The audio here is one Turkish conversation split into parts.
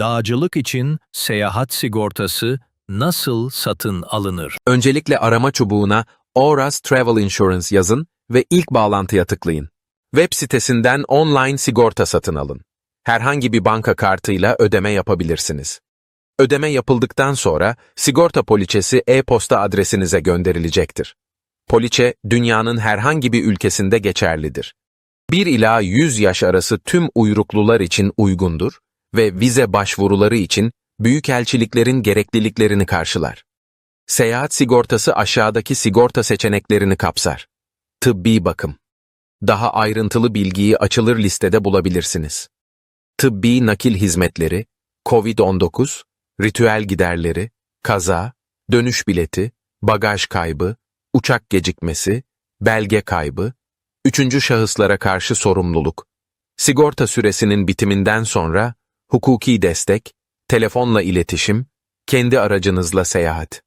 Dağcılık için seyahat sigortası nasıl satın alınır? Öncelikle arama çubuğuna Oras Travel Insurance yazın ve ilk bağlantıya tıklayın. Web sitesinden online sigorta satın alın. Herhangi bir banka kartıyla ödeme yapabilirsiniz. Ödeme yapıldıktan sonra sigorta poliçesi e-posta adresinize gönderilecektir. Poliçe, dünyanın herhangi bir ülkesinde geçerlidir. 1 ila 100 yaş arası tüm uyruklular için uygundur ve vize başvuruları için büyükelçiliklerin gerekliliklerini karşılar. Seyahat sigortası aşağıdaki sigorta seçeneklerini kapsar. Tıbbi bakım. Daha ayrıntılı bilgiyi açılır listede bulabilirsiniz. Tıbbi nakil hizmetleri, COVID-19, ritüel giderleri, kaza, dönüş bileti, bagaj kaybı, uçak gecikmesi, belge kaybı, üçüncü şahıslara karşı sorumluluk, sigorta süresinin bitiminden sonra hukuki destek, telefonla iletişim, kendi aracınızla seyahat.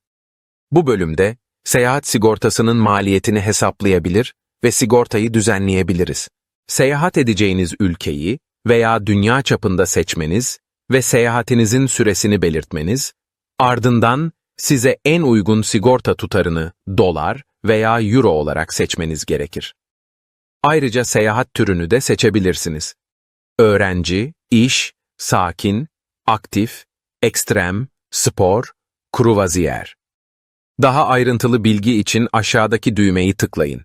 Bu bölümde seyahat sigortasının maliyetini hesaplayabilir ve sigortayı düzenleyebiliriz. Seyahat edeceğiniz ülkeyi veya dünya çapında seçmeniz ve seyahatinizin süresini belirtmeniz, ardından size en uygun sigorta tutarını dolar veya euro olarak seçmeniz gerekir. Ayrıca seyahat türünü de seçebilirsiniz. Öğrenci, iş, sakin, aktif, ekstrem, spor, kruvaziyer. Daha ayrıntılı bilgi için aşağıdaki düğmeyi tıklayın.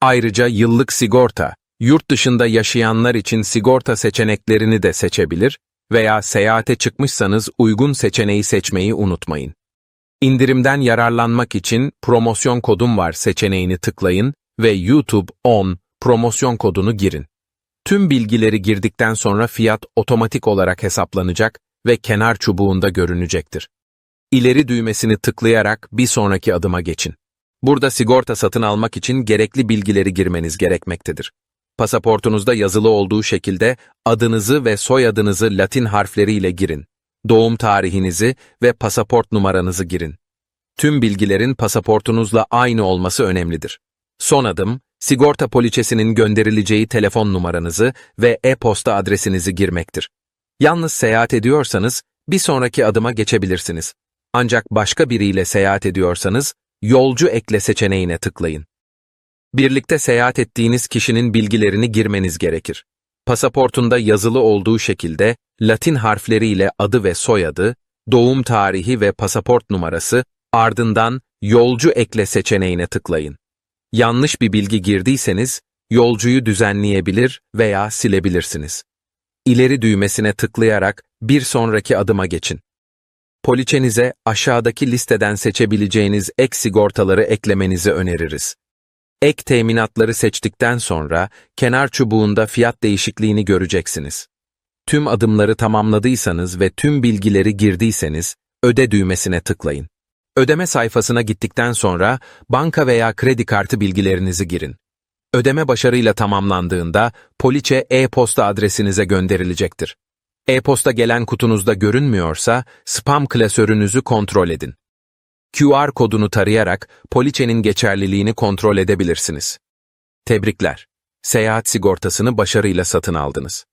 Ayrıca yıllık sigorta, yurt dışında yaşayanlar için sigorta seçeneklerini de seçebilir veya seyahate çıkmışsanız uygun seçeneği seçmeyi unutmayın. İndirimden yararlanmak için promosyon kodum var seçeneğini tıklayın ve YouTube 10 promosyon kodunu girin. Tüm bilgileri girdikten sonra fiyat otomatik olarak hesaplanacak ve kenar çubuğunda görünecektir. İleri düğmesini tıklayarak bir sonraki adıma geçin. Burada sigorta satın almak için gerekli bilgileri girmeniz gerekmektedir. Pasaportunuzda yazılı olduğu şekilde adınızı ve soyadınızı Latin harfleriyle girin. Doğum tarihinizi ve pasaport numaranızı girin. Tüm bilgilerin pasaportunuzla aynı olması önemlidir. Son adım, sigorta poliçesinin gönderileceği telefon numaranızı ve e-posta adresinizi girmektir. Yalnız seyahat ediyorsanız bir sonraki adıma geçebilirsiniz. Ancak başka biriyle seyahat ediyorsanız yolcu ekle seçeneğine tıklayın. Birlikte seyahat ettiğiniz kişinin bilgilerini girmeniz gerekir. Pasaportunda yazılı olduğu şekilde Latin harfleriyle adı ve soyadı, doğum tarihi ve pasaport numarası, ardından yolcu ekle seçeneğine tıklayın. Yanlış bir bilgi girdiyseniz, yolcuyu düzenleyebilir veya silebilirsiniz. İleri düğmesine tıklayarak bir sonraki adıma geçin. Poliçenize aşağıdaki listeden seçebileceğiniz ek sigortaları eklemenizi öneririz. Ek teminatları seçtikten sonra kenar çubuğunda fiyat değişikliğini göreceksiniz. Tüm adımları tamamladıysanız ve tüm bilgileri girdiyseniz öde düğmesine tıklayın. Ödeme sayfasına gittikten sonra banka veya kredi kartı bilgilerinizi girin. Ödeme başarıyla tamamlandığında poliçe e-posta adresinize gönderilecektir. E-posta gelen kutunuzda görünmüyorsa spam klasörünüzü kontrol edin. QR kodunu tarayarak poliçenin geçerliliğini kontrol edebilirsiniz. Tebrikler. Seyahat sigortasını başarıyla satın aldınız.